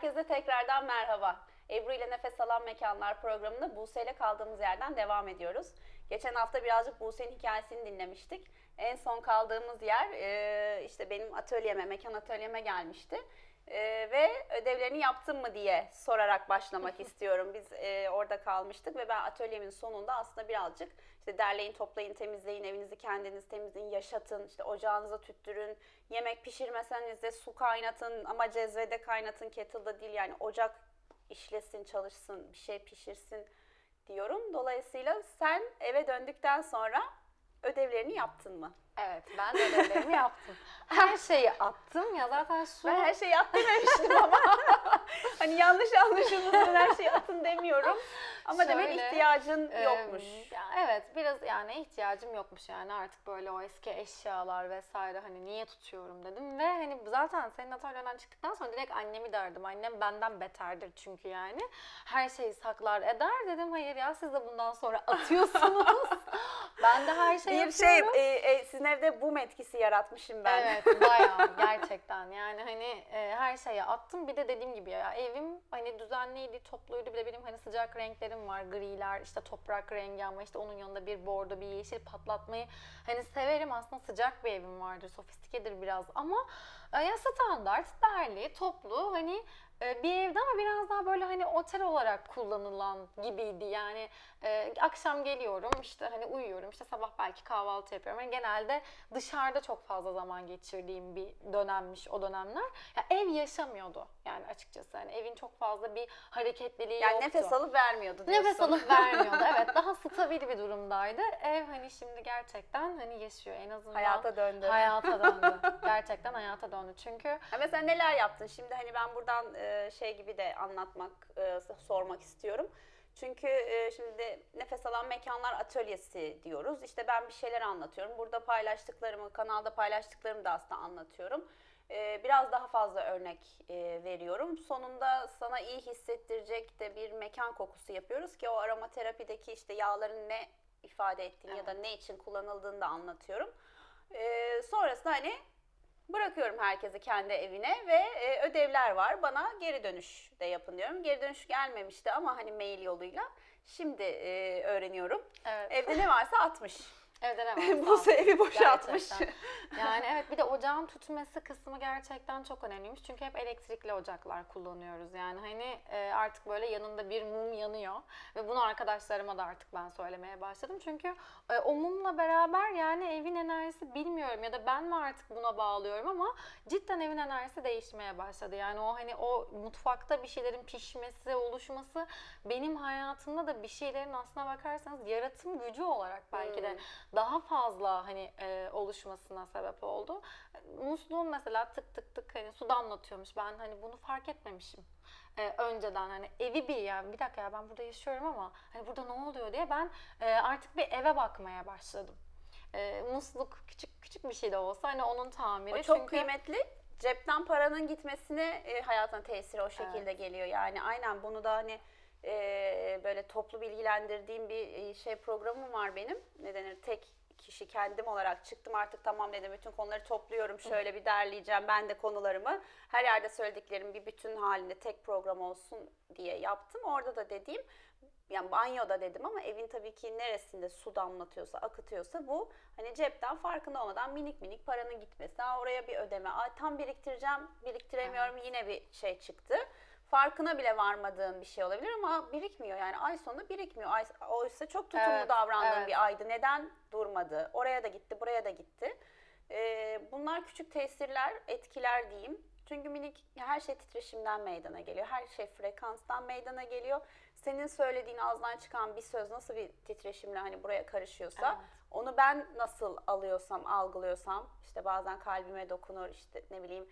Herkese tekrardan merhaba. Ebru ile Nefes Alan Mekanlar programında Buse ile kaldığımız yerden devam ediyoruz. Geçen hafta birazcık Buse'nin hikayesini dinlemiştik. En son kaldığımız yer e, işte benim atölyeme, mekan atölyeme gelmişti. E, ve ödevlerini yaptın mı diye sorarak başlamak istiyorum. Biz e, orada kalmıştık ve ben atölyemin sonunda aslında birazcık işte derleyin, toplayın, temizleyin, evinizi kendiniz temizleyin, yaşatın, işte ocağınıza tüttürün, yemek pişirmeseniz de su kaynatın ama cezvede kaynatın, kettle'da değil yani ocak işlesin, çalışsın, bir şey pişirsin diyorum. Dolayısıyla sen eve döndükten sonra ödevlerini yaptın mı? Evet ben de ödevlerimi yaptım. Her şeyi attım ya zaten su... Ben her şeyi at dememiştim ama hani yanlış anlaşılmasın her şeyi atın demiyorum. Ama demek Şöyle, ihtiyacın Ee, yokmuş. ya evet biraz yani ihtiyacım yokmuş yani artık böyle o eski eşyalar vesaire hani niye tutuyorum dedim ve hani zaten senin atölyeden çıktıktan sonra direkt annemi derdim. Annem benden beterdir çünkü yani. Her şeyi saklar eder dedim hayır ya siz de bundan sonra atıyorsunuz. Ben de her şeyi Bir şey, e, e, sizin evde boom etkisi yaratmışım ben. Evet bayağı gerçekten. Yani hani e, her şeye attım. Bir de dediğim gibi ya evim hani düzenliydi topluydu. Bir de benim hani sıcak renklerim var. Griler işte toprak rengi ama işte onun yanında bir bordo bir yeşil patlatmayı hani severim. Aslında sıcak bir evim vardır sofistikedir biraz ama e, ya standart derli toplu hani e, bir evde ama biraz daha böyle hani otel olarak kullanılan gibiydi. Yani e, akşam geliyorum işte hani uyuyorum işte sabah belki kahvaltı yapıyorum. Yani genelde dışarıda çok fazla zaman geçirdiğim bir dönemmiş o dönemler. Ya ev yaşamıyordu yani açıkçası. Hani evin çok fazla bir hareketliliği Yani yoktu. nefes alıp vermiyordu diyorsun. Nefes alıp vermiyordu. Evet daha stabil bir durumdaydı. Ev hani şimdi gerçekten hani yaşıyor en azından. Hayata döndü. Hayata döndü. gerçekten hayata döndü. Çünkü Ha, Mesela neler yaptın? Şimdi hani ben buradan e, şey gibi de anlatmak, e, sormak istiyorum. Çünkü e, şimdi nefes alan mekanlar atölyesi diyoruz. İşte ben bir şeyler anlatıyorum. Burada paylaştıklarımı, kanalda paylaştıklarımı da aslında anlatıyorum. E, Biraz daha fazla örnek e, veriyorum. Sonunda sana iyi hissettirecek de bir mekan kokusu yapıyoruz ki o aromaterapideki işte yağların ne ifade ettiğini ya da ne için kullanıldığını da anlatıyorum. E, sonrasında hani Bırakıyorum herkesi kendi evine ve e, ödevler var. Bana geri dönüş de yapın diyorum. Geri dönüş gelmemişti ama hani mail yoluyla. Şimdi e, öğreniyorum. evet. Evde ne varsa atmış. Evde ne Buse evi boşaltmış. Yani evet bir de ocağın tütmesi kısmı gerçekten çok önemliymiş. Çünkü hep elektrikli ocaklar kullanıyoruz. Yani hani e, artık böyle yanında bir mum yanıyor. Ve bunu arkadaşlarıma da artık ben söylemeye başladım. Çünkü e, o mumla beraber yani evin enerjisi bilmiyorum ya da ben mi artık buna bağlıyorum ama cidden evin enerjisi değişmeye başladı. Yani o hani o mutfakta bir şeylerin pişmesi, oluşması benim hayatımda da bir şeylerin aslına bakarsanız yaratım gücü olarak belki de daha fazla hani e, oluşmasına sebep oldu. Musluğum mesela tık tık tık hani su damlatıyormuş. Ben hani bunu fark etmemişim. E, önceden hani evi bir yani bir dakika ya ben burada yaşıyorum ama hani burada ne oluyor diye ben e, artık bir eve bakmaya başladım. E, musluk küçük küçük bir şey de olsa hani onun tamiri. O çok Çünkü- kıymetli. Cepten paranın gitmesine e, hayatına tesiri o şekilde geliyor. Yani aynen bunu da hani e, böyle toplu bilgilendirdiğim bir şey programım var benim. Ne denir? Tek kişi kendim olarak çıktım artık tamam dedim bütün konuları topluyorum şöyle bir derleyeceğim ben de konularımı her yerde söylediklerim bir bütün halinde tek program olsun diye yaptım orada da dediğim yani banyoda dedim ama evin tabii ki neresinde su damlatıyorsa, akıtıyorsa bu hani cepten farkında olmadan minik minik paranın gitmesi. Ha, oraya bir ödeme. Ay, tam biriktireceğim, biriktiremiyorum yine bir şey çıktı. Farkına bile varmadığın bir şey olabilir ama birikmiyor. Yani ay sonu birikmiyor. Ay, oysa çok tutumlu Evet, davrandığın evet. bir aydı. Neden durmadı? Oraya da gitti, buraya da gitti. Ee, bunlar küçük tesirler, etkiler diyeyim. Çünkü minik her şey titreşimden meydana geliyor. Her şey frekanstan meydana geliyor. Senin söylediğin ağzından çıkan bir söz nasıl bir titreşimle hani buraya karışıyorsa Evet. onu ben nasıl alıyorsam, algılıyorsam işte bazen kalbime dokunur işte ne bileyim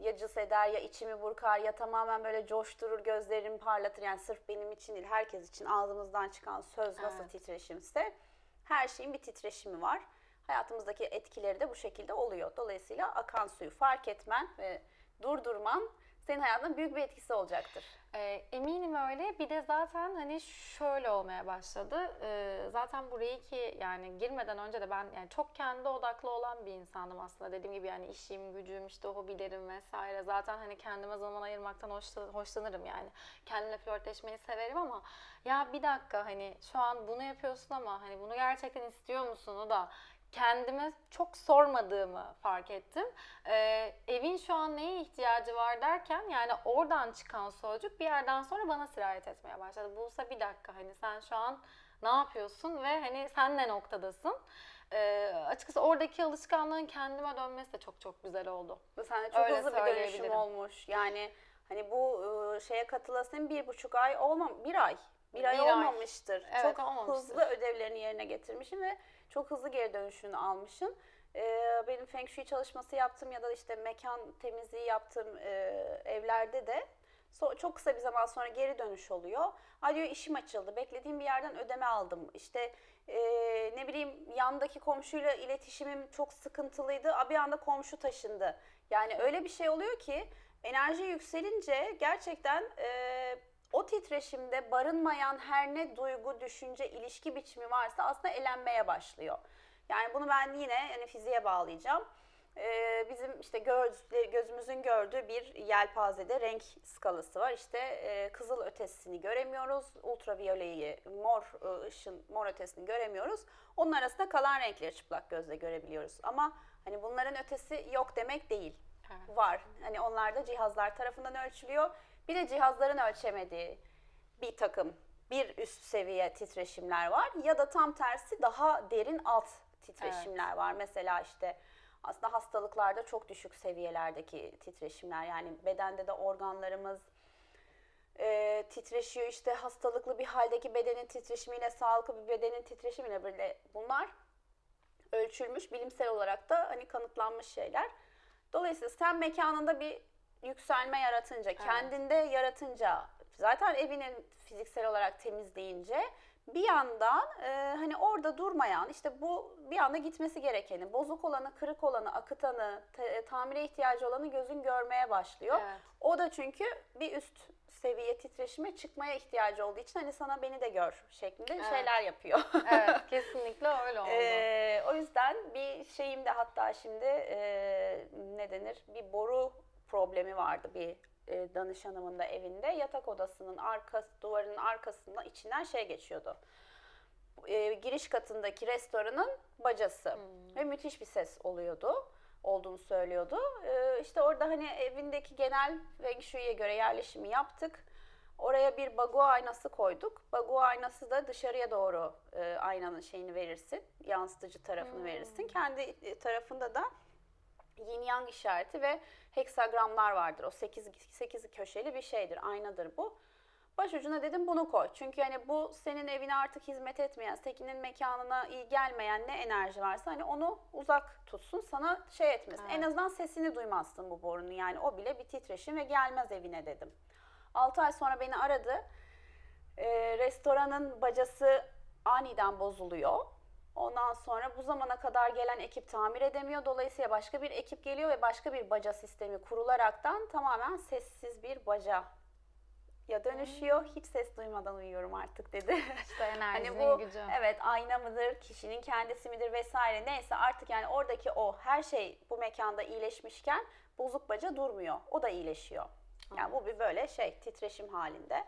ya cız eder ya içimi burkar ya tamamen böyle coşturur gözlerimi parlatır. Yani sırf benim için değil herkes için ağzımızdan çıkan söz nasıl Evet. titreşimse her şeyin bir titreşimi var. Hayatımızdaki etkileri de bu şekilde oluyor. Dolayısıyla akan suyu fark etmen ve durdurman senin hayatında büyük bir etkisi olacaktır. Ee, eminim öyle. Bir de zaten hani şöyle olmaya başladı. Ee, zaten bu Reiki yani girmeden önce de ben yani çok kendi odaklı olan bir insandım aslında. Dediğim gibi yani işim, gücüm, işte hobilerim vesaire. Zaten hani kendime zaman ayırmaktan hoşla- hoşlanırım yani. Kendimle flörtleşmeyi severim ama ya bir dakika hani şu an bunu yapıyorsun ama hani bunu gerçekten istiyor musun o da kendime çok sormadığımı fark ettim. Ee, evin şu an neye ihtiyacı var derken yani oradan çıkan sözcük bir yerden sonra bana sirayet etmeye başladı. Buse bir dakika hani sen şu an ne yapıyorsun ve hani sen ne noktadasın? Ee, açıkçası oradaki alışkanlığın kendime dönmesi de çok çok güzel oldu. Bu sende çok Öyle hızlı bir dönüşüm olmuş. Yani hani bu e, şeye katılasın bir buçuk ay olmam, bir ay. Bir, ay Bir ay. olmamıştır. Evet, çok olmamıştır. hızlı ödevlerini yerine getirmişsin ve çok hızlı geri dönüşünü almışsın. Ee, benim Feng Shui çalışması yaptım ya da işte mekan temizliği yaptığım e, evlerde de çok kısa bir zaman sonra geri dönüş oluyor. Ay diyor işim açıldı. Beklediğim bir yerden ödeme aldım. İşte e, ne bileyim yandaki komşuyla iletişimim çok sıkıntılıydı. Aa, Bir anda komşu taşındı. Yani öyle bir şey oluyor ki enerji yükselince gerçekten e, o titreşimde barınmayan her ne duygu, düşünce, ilişki biçimi varsa aslında elenmeye başlıyor. Yani bunu ben yine hani fiziğe bağlayacağım. Ee, bizim işte göz, gözümüzün gördüğü bir yelpazede renk skalası var. İşte e, kızıl ötesini göremiyoruz, ultraviyoleyi, mor e, ışın, mor ötesini göremiyoruz. Onun arasında kalan renkleri çıplak gözle görebiliyoruz. Ama hani bunların ötesi yok demek değil. Evet. Var. Hani onlar da cihazlar tarafından ölçülüyor. Bir de cihazların ölçemediği bir takım bir üst seviye titreşimler var ya da tam tersi daha derin alt titreşimler var. Mesela işte aslında hastalıklarda çok düşük seviyelerdeki titreşimler yani bedende de organlarımız e, titreşiyor işte hastalıklı bir haldeki bedenin titreşimiyle sağlıklı bir bedenin titreşimiyle böyle bunlar ölçülmüş bilimsel olarak da hani kanıtlanmış şeyler. Dolayısıyla sen mekanında bir yükselme yaratınca, kendinde yaratınca, zaten evinin fiziksel olarak temizleyince bir yandan e, hani orada durmayan işte bu bir anda gitmesi gerekeni, bozuk olanı, kırık olanı, akıtanı, te- tamire ihtiyacı olanı gözün görmeye başlıyor. Evet. O da çünkü bir üst seviye titreşime çıkmaya ihtiyacı olduğu için hani sana beni de gör şeklinde Evet. şeyler yapıyor. Evet kesinlikle öyle oldu. Ee, o yüzden bir şeyim de hatta şimdi e, ne denir bir boru problemi vardı bir e, danışanımın da evinde yatak odasının arkası duvarının arkasından içinden şey geçiyordu. E, giriş katındaki restoranın bacası ve müthiş bir ses oluyordu olduğunu söylüyordu. E, işte orada hani evindeki genel Feng Shui'ye göre yerleşimi yaptık. Oraya bir bagu aynası koyduk. Bagu aynası da dışarıya doğru e, aynanın şeyini verirsin. Yansıtıcı tarafını verirsin. Kendi e, tarafında da yin yang işareti ve heksagramlar vardır. O 8 8 köşeli bir şeydir. Aynadır bu. Başucuna dedim bunu koy. Çünkü hani bu senin evine artık hizmet etmeyen, senin mekanına iyi gelmeyen ne enerji varsa hani onu uzak tutsun, sana şey etmesin. En Evet. azından sesini duymazsın bu borunun. Yani o bile bir titreşim ve gelmez evine dedim. 6 ay sonra beni aradı. Ee, restoranın bacası aniden bozuluyor. Ondan sonra bu zamana kadar gelen ekip tamir edemiyor. Dolayısıyla başka bir ekip geliyor ve başka bir baca sistemi kurularaktan tamamen sessiz bir baca ya dönüşüyor. Hiç ses duymadan uyuyorum artık dedi. İşte enerjinin Hani bu gücü. evet ayna mıdır, kişinin kendisi midir vesaire neyse artık yani oradaki o her şey bu mekanda iyileşmişken bozuk baca durmuyor. O da iyileşiyor. Yani bu bir böyle şey titreşim halinde.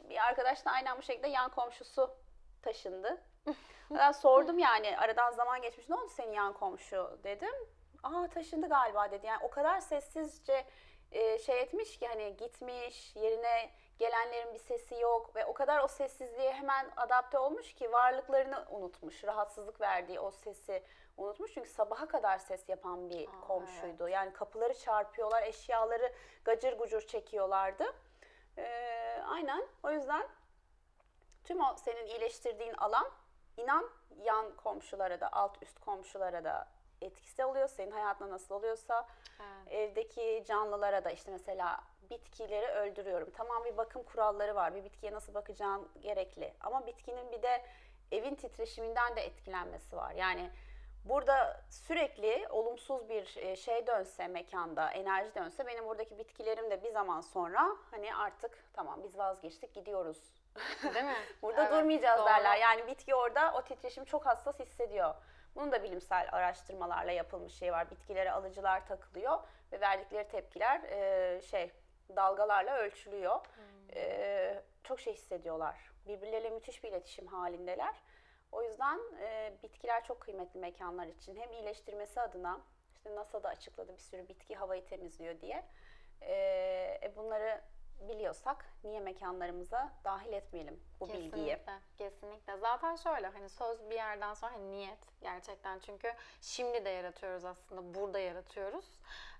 Bir arkadaş da aynen bu şekilde yan komşusu taşındı. Ben sordum yani aradan zaman geçmiş ne oldu senin yan komşu dedim. Aa taşındı galiba dedi. Yani o kadar sessizce e, şey etmiş ki hani gitmiş yerine gelenlerin bir sesi yok ve o kadar o sessizliğe hemen adapte olmuş ki varlıklarını unutmuş. Rahatsızlık verdiği o sesi unutmuş. Çünkü sabaha kadar ses yapan bir Aa, komşuydu. Yani kapıları çarpıyorlar, eşyaları gacır gucur çekiyorlardı. Ee, aynen o yüzden tüm o senin iyileştirdiğin alan inan yan komşulara da alt üst komşulara da etkisi oluyor. Senin hayatına nasıl oluyorsa Evet. evdeki canlılara da işte mesela bitkileri öldürüyorum. Tamam bir bakım kuralları var. Bir bitkiye nasıl bakacağın gerekli. Ama bitkinin bir de evin titreşiminden de etkilenmesi var. Yani burada sürekli olumsuz bir e, şey dönse mekanda, enerji dönse benim buradaki bitkilerim de bir zaman sonra hani artık tamam biz vazgeçtik gidiyoruz. Değil mi? Burada Evet, durmayacağız doğru. derler. Yani bitki orada o titreşimi çok hassas hissediyor. Bunun da bilimsel araştırmalarla yapılmış şey var. Bitkilere alıcılar takılıyor ve verdikleri tepkiler e, şey dalgalarla ölçülüyor. Hmm. E, çok şey hissediyorlar. Birbirleriyle müthiş bir iletişim halindeler. O yüzden e, bitkiler çok kıymetli mekanlar için. Hem iyileştirmesi adına, işte NASA da açıkladı bir sürü bitki havayı temizliyor diye. E, e, bunları biliyorsak niye mekanlarımıza dahil etmeyelim bu bilgiyi? Kesinlikle, kesinlikle. Zaten şöyle hani söz bir yerden sonra hani niyet gerçekten çünkü şimdi de yaratıyoruz aslında burada yaratıyoruz.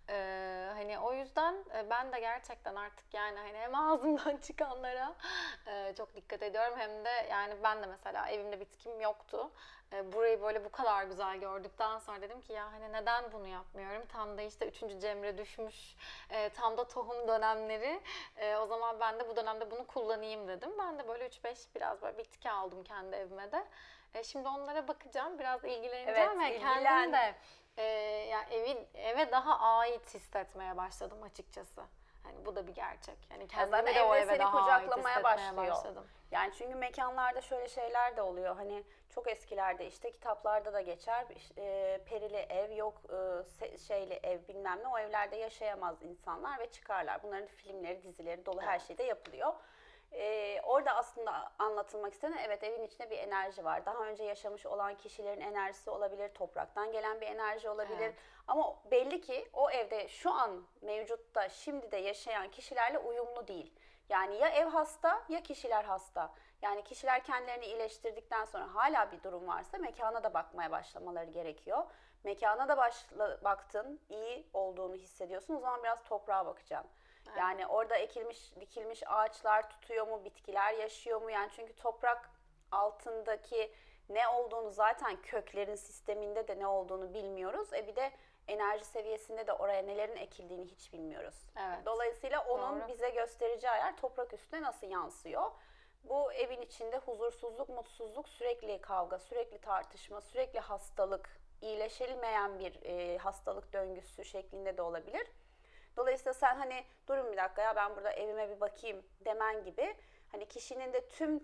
Ee, hani o yüzden e, ben de gerçekten artık yani hani hem ağzımdan çıkanlara e, çok dikkat ediyorum hem de yani ben de mesela evimde bitkim yoktu. E, burayı böyle bu kadar güzel gördükten sonra dedim ki ya hani neden bunu yapmıyorum? Tam da işte 3. Cemre düşmüş. e, tam da tohum dönemleri. E, o zaman ben de bu dönemde bunu kullanayım dedim. Ben de böyle 3-5 biraz böyle bitki aldım kendi evime de. Şimdi onlara bakacağım. Biraz ilgileneceğim Evet, ve ilgilen. kendim de e, yani evin eve daha ait hissetmeye başladım açıkçası. Hani bu da bir gerçek. Yani kendimi de o eve daha kucaklamaya başlıyor. başladım. Yani çünkü mekanlarda şöyle şeyler de oluyor. Hani çok eskilerde işte kitaplarda da geçer. E, perili ev yok, e, şeyli ev bilmem ne. O evlerde yaşayamaz insanlar ve çıkarlar. Bunların filmleri, dizileri dolu her şeyde yapılıyor. E, orada aslında anlatılmak istenen evet evin içinde bir enerji var. Daha önce yaşamış olan kişilerin enerjisi olabilir, topraktan gelen bir enerji olabilir. Evet. Ama belli ki o evde şu an mevcutta şimdi de yaşayan kişilerle uyumlu değil. Yani ya ev hasta ya kişiler hasta. Yani kişiler kendilerini iyileştirdikten sonra hala bir durum varsa mekana da bakmaya başlamaları gerekiyor. Mekana da başla, baktın, iyi olduğunu hissediyorsun. O zaman biraz toprağa bakacaksın. Yani orada ekilmiş, dikilmiş ağaçlar tutuyor mu, bitkiler yaşıyor mu? Yani çünkü toprak altındaki ne olduğunu zaten köklerin sisteminde de ne olduğunu bilmiyoruz. E bir de enerji seviyesinde de oraya nelerin ekildiğini hiç bilmiyoruz. Evet. Dolayısıyla onun Doğru. bize göstereceği yer toprak üstüne nasıl yansıyor? Bu evin içinde huzursuzluk, mutsuzluk, sürekli kavga, sürekli tartışma, sürekli hastalık, iyileşilmeyen bir e, hastalık döngüsü şeklinde de olabilir. Dolayısıyla sen hani durun bir dakika ya ben burada evime bir bakayım demen gibi hani kişinin de tüm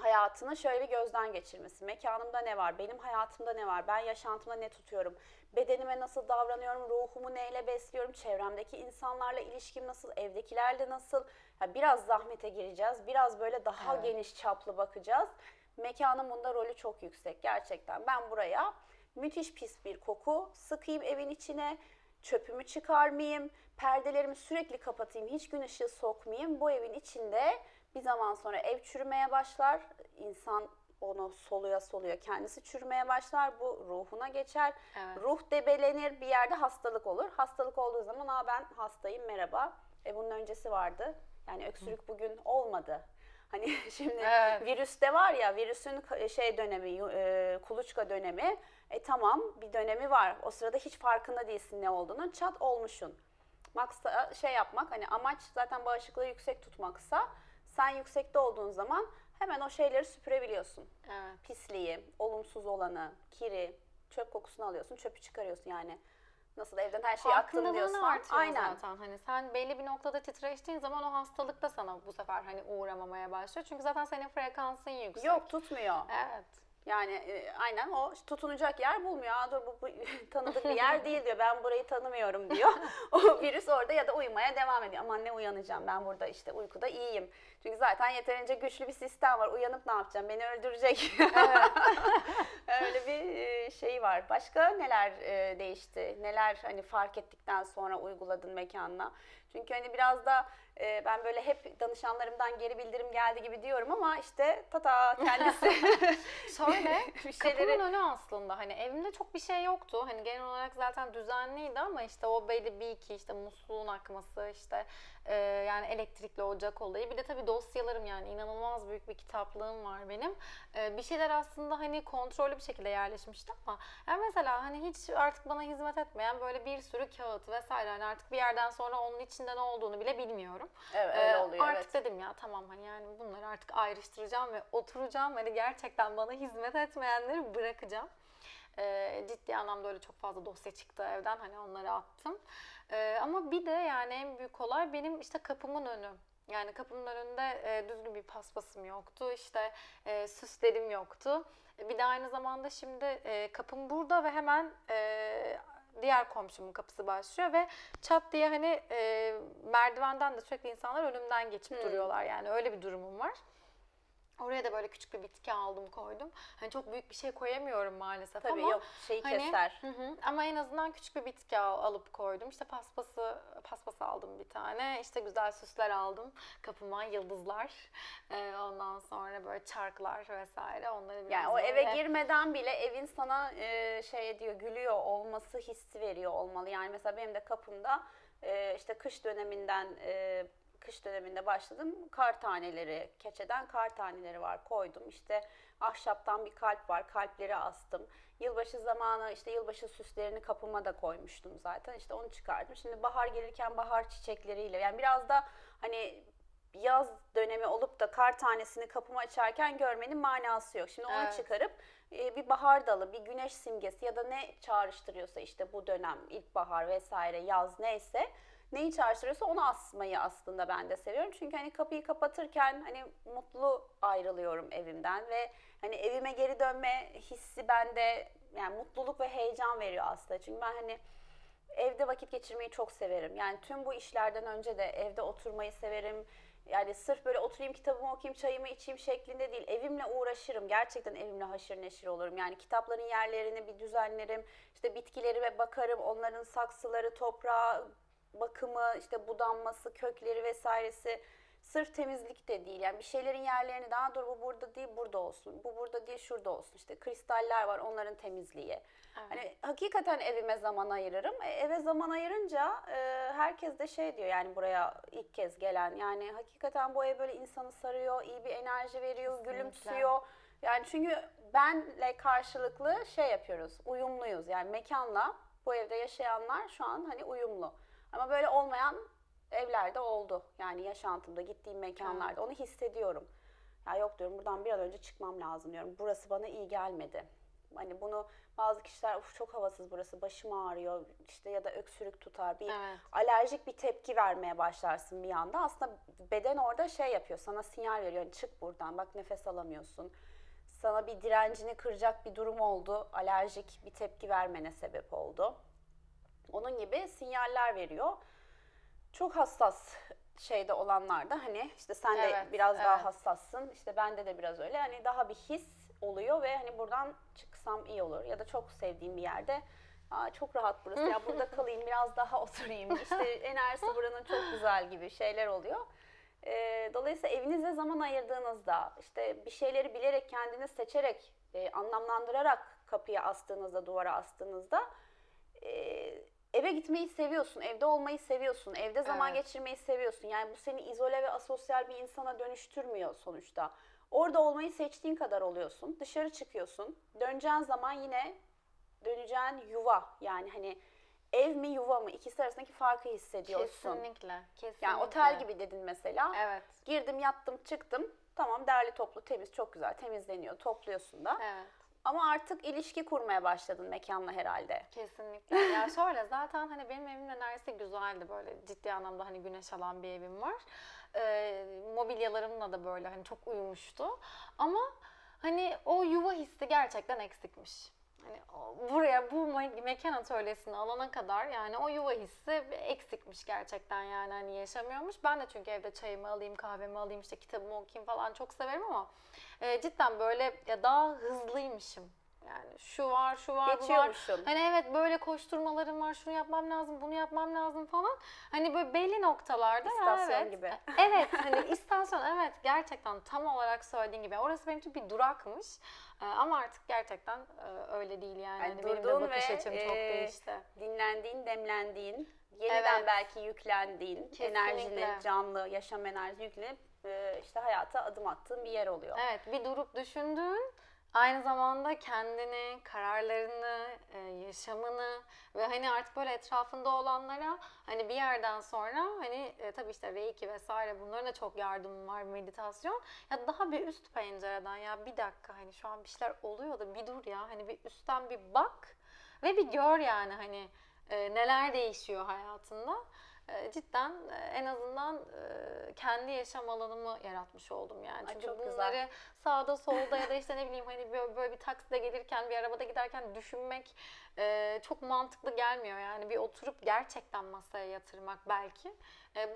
hayatını şöyle bir gözden geçirmesi. Mekanımda ne var? Benim hayatımda ne var? Ben yaşantımda ne tutuyorum? Bedenime nasıl davranıyorum? Ruhumu neyle besliyorum? Çevremdeki insanlarla ilişkim nasıl? Evdekilerle nasıl? Ya biraz zahmete gireceğiz. Biraz böyle daha Evet. geniş çaplı bakacağız. Mekanın bunda rolü çok yüksek gerçekten. Ben buraya müthiş pis bir koku sıkayım evin içine. Çöpümü çıkarmayayım, perdelerimi sürekli kapatayım, hiç gün ışığı sokmayayım. Bu evin içinde bir zaman sonra ev çürümeye başlar. İnsan onu soluya soluya kendisi çürümeye başlar. Bu ruhuna geçer. Evet. Ruh debelenir. Bir yerde hastalık olur. Hastalık olduğu zaman Aa, ben hastayım merhaba. E bunun öncesi vardı. Yani öksürük bugün olmadı. Hani şimdi Evet. virüste var ya virüsün şey dönemi, e, kuluçka dönemi. E tamam bir dönemi var. O sırada hiç farkında değilsin ne olduğunu. Çat olmuşsun. Maksa şey yapmak hani amaç zaten bağışıklığı yüksek tutmaksa sen yüksekte olduğun zaman hemen o şeyleri süpürebiliyorsun. Evet. Pisliği, olumsuz olanı, kiri, çöp kokusunu alıyorsun, çöpü çıkarıyorsun yani. Nasıl evden her şeyi Farkındalığını diyorsan. artıyor Aynen. zaten. Hani sen belli bir noktada titreştiğin zaman o hastalık da sana bu sefer hani uğramamaya başlıyor. Çünkü zaten senin frekansın yüksek. Yok tutmuyor. Evet. Yani e, aynen o tutunacak yer bulmuyor. Aa, dur bu, bu tanıdık bir yer değil diyor. Ben burayı tanımıyorum diyor. o virüs orada ya da uyumaya devam ediyor. Aman ne uyanacağım ben burada işte uykuda iyiyim. Çünkü zaten yeterince güçlü bir sistem var. Uyanıp ne yapacağım? Beni öldürecek. Öyle bir e, şey var. Başka neler e, değişti? Neler hani fark ettikten sonra uyguladın mekanına? Çünkü hani biraz da e, ben böyle hep danışanlarımdan geri bildirim geldi gibi diyorum ama işte tata kendisi Şöyle bir şeyleri kapımın önü aslında hani evimde çok bir şey yoktu. Hani genel olarak zaten düzenliydi ama işte o belli bir iki işte musluğun akması işte e, yani elektrikli ocak olayı. Bir de tabii dosyalarım yani inanılmaz büyük bir kitaplığım var benim. E, bir şeyler aslında hani kontrollü bir şekilde yerleşmişti ama yani mesela hani hiç artık bana hizmet etmeyen böyle bir sürü kağıt vesaire hani artık bir yerden sonra onun içinde ne olduğunu bile bilmiyorum. Evet, Ee, öyle oluyor artık evet. dedim ya tamam hani yani bunları artık ayrıştıracağım ve oturacağım. Hani gerçekten bana hizmet etmeyenleri bırakacağım. E, ciddi anlamda öyle çok fazla dosya çıktı evden hani onları attım. E, ama bir de yani en büyük olay benim işte kapımın önü. Yani kapımın önünde e, düzgün bir paspasım yoktu. İşte e, süslerim yoktu. E, Bir de aynı zamanda şimdi e, kapım burada ve hemen e, diğer komşumun kapısı başlıyor ve çat diye hani e, merdivenden de sürekli insanlar önümden geçip Hmm. duruyorlar. Yani öyle bir durumum var. Oraya da böyle küçük bir bitki aldım koydum. Hani çok büyük bir şey koyamıyorum maalesef Tabii ama yok şeyi hani- keser. Hı hı. Ama en azından küçük bir bitki al- alıp koydum. İşte paspası paspas aldım bir tane. İşte güzel süsler aldım. Kapıma yıldızlar. Ee, ondan sonra böyle çarklar vesaire. Onları biraz Yani o böyle- eve girmeden bile evin sana e, şey diyor gülüyor olması hissi veriyor olmalı. Yani mesela benim de kapımda e, işte kış döneminden e, kış döneminde başladım. Kar taneleri, keçeden kar taneleri var koydum. İşte ahşaptan bir kalp var. Kalpleri astım. Yılbaşı zamanı işte yılbaşı süslerini kapıma da koymuştum zaten. İşte onu çıkardım. Şimdi bahar gelirken bahar çiçekleriyle yani biraz da hani yaz dönemi olup da kar tanesini kapıma açarken görmenin manası yok. Şimdi onu Evet. çıkarıp e, bir bahar dalı, bir güneş simgesi ya da ne çağrıştırıyorsa işte bu dönem ilkbahar vesaire yaz neyse neyi çağrıştırıyorsa onu asmayı aslında ben de seviyorum. Çünkü hani kapıyı kapatırken hani mutlu ayrılıyorum evimden ve hani evime geri dönme hissi bende yani mutluluk ve heyecan veriyor aslında. Çünkü ben hani evde vakit geçirmeyi çok severim. Yani tüm bu işlerden önce de evde oturmayı severim. Yani sırf böyle oturayım kitabımı okuyayım çayımı içeyim şeklinde değil. Evimle uğraşırım. Gerçekten evimle haşır neşir olurum. Yani kitapların yerlerini bir düzenlerim. İşte bitkilerime bakarım. Onların saksıları, toprağı, bakımı, işte budanması, kökleri vesairesi. Sırf temizlik de değil. Yani bir şeylerin yerlerini daha dur bu burada değil burada olsun. Bu burada değil şurada olsun. İşte kristaller var onların temizliği. Hani hakikaten evime zaman ayırırım. E, eve zaman ayırınca e, herkes de şey diyor yani buraya ilk kez gelen yani hakikaten bu ev böyle insanı sarıyor, iyi bir enerji veriyor, Kesinlikle. gülümsüyor. Yani çünkü benle karşılıklı şey yapıyoruz, uyumluyuz. Yani mekanla bu evde yaşayanlar şu an hani uyumlu. Ama böyle olmayan evlerde oldu. Yani yaşantımda gittiğim mekanlarda onu hissediyorum. Ya yok diyorum buradan bir an önce çıkmam lazım diyorum. Burası bana iyi gelmedi. Hani bunu bazı kişiler Uf, çok havasız burası başım ağrıyor işte ya da öksürük tutar bir Evet. alerjik bir tepki vermeye başlarsın bir anda. Aslında beden orada şey yapıyor sana sinyal veriyor hani çık buradan bak nefes alamıyorsun. Sana bir direncini kıracak bir durum oldu. Alerjik bir tepki vermene sebep oldu. Onun gibi sinyaller veriyor. Çok hassas şeyde olanlar da hani işte sen de Evet, biraz daha evet. hassassın. işte bende de biraz öyle. Hani daha bir his oluyor ve hani buradan çıksam iyi olur. Ya da çok sevdiğim bir yerde Aa, çok rahat burası ya burada kalayım biraz daha oturayım. İşte enerjisi buranın çok güzel gibi şeyler oluyor. Ee, dolayısıyla evinize zaman ayırdığınızda işte bir şeyleri bilerek kendiniz seçerek e, anlamlandırarak kapıya astığınızda duvara astığınızda e, eve gitmeyi seviyorsun, evde olmayı seviyorsun, evde zaman Evet. geçirmeyi seviyorsun. Yani bu seni izole ve asosyal bir insana dönüştürmüyor sonuçta. Orada olmayı seçtiğin kadar oluyorsun. Dışarı çıkıyorsun. Döneceğin zaman yine döneceğin yuva. Yani hani ev mi yuva mı ikisi arasındaki farkı hissediyorsun. Kesinlikle. Kesinlikle. Yani otel gibi dedin mesela. Evet. Girdim, yattım, çıktım. Tamam derli toplu, temiz, çok güzel temizleniyor, topluyorsun da. Evet. Ama artık ilişki kurmaya başladın mekanla herhalde. Kesinlikle. Ya şöyle zaten hani benim evimin enerjisi güzeldi böyle ciddi anlamda hani güneş alan bir evim var. Ee, mobilyalarımla da böyle hani çok uyumuştu. Ama hani o yuva hissi gerçekten eksikmiş. Hani buraya bu me- mekan atölyesini alana kadar yani o yuva hissi eksikmiş gerçekten yani hani yaşamıyormuş. Ben de çünkü evde çayımı alayım, kahvemi alayım, işte kitabımı okuyayım falan çok severim ama e, cidden böyle ya daha hızlıymışım. Yani şu var, şu var, bu var. Geçiyormuşsun. Hani evet böyle koşturmalarım var, şunu yapmam lazım, bunu yapmam lazım falan. Hani böyle belli noktalarda ya İstasyon evet. gibi. Evet hani istasyon evet gerçekten tam olarak söylediğin gibi. Orası benim için bir durakmış. Ee, ama artık gerçekten e, öyle değil yani. Yani Hani benim de bakış ve, açım çok e, değişti. Dinlendiğin, demlendiğin, yeniden Evet. belki yüklendiğin, Kesinlikle. enerjini, canlı yaşam enerjisi yüklenip e, işte hayata adım attığın bir yer oluyor. Evet bir durup düşündüğün aynı zamanda kendini, kararlarını, e, yaşamını ve hani artık böyle etrafında olanlara hani bir yerden sonra hani e, tabii işte reiki vesaire bunların da çok yardımı var meditasyon. Ya daha bir üst pencereden ya bir dakika hani şu an bir şeyler oluyor da bir dur ya hani bir üstten bir bak ve bir gör yani hani e, neler değişiyor hayatında. E, cidden e, en azından e, kendi yaşam alanımı yaratmış oldum yani. Ay, Çünkü çok güzel. bunları sağda solda ya da işte ne bileyim hani böyle, böyle bir takside gelirken bir arabada giderken düşünmek e, çok mantıklı gelmiyor yani bir oturup gerçekten masaya yatırmak belki.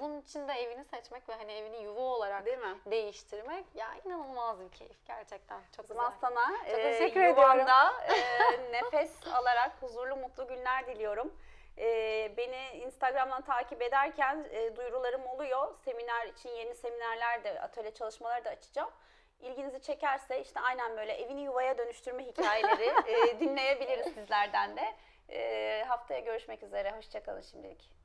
Bunun için de evini seçmek ve hani evini yuva olarak Değil mi? değiştirmek ya inanılmaz bir keyif gerçekten çok güzel. sana e, teşekkür yuvanda e, nefes alarak huzurlu mutlu günler diliyorum. E, beni Instagram'dan takip ederken e, duyurularım oluyor. Seminer için yeni seminerler de, atölye çalışmaları da açacağım. İlginizi çekerse işte aynen böyle evini yuvaya dönüştürme hikayeleri e, dinleyebiliriz sizlerden de. E, haftaya görüşmek üzere. Hoşçakalın şimdilik.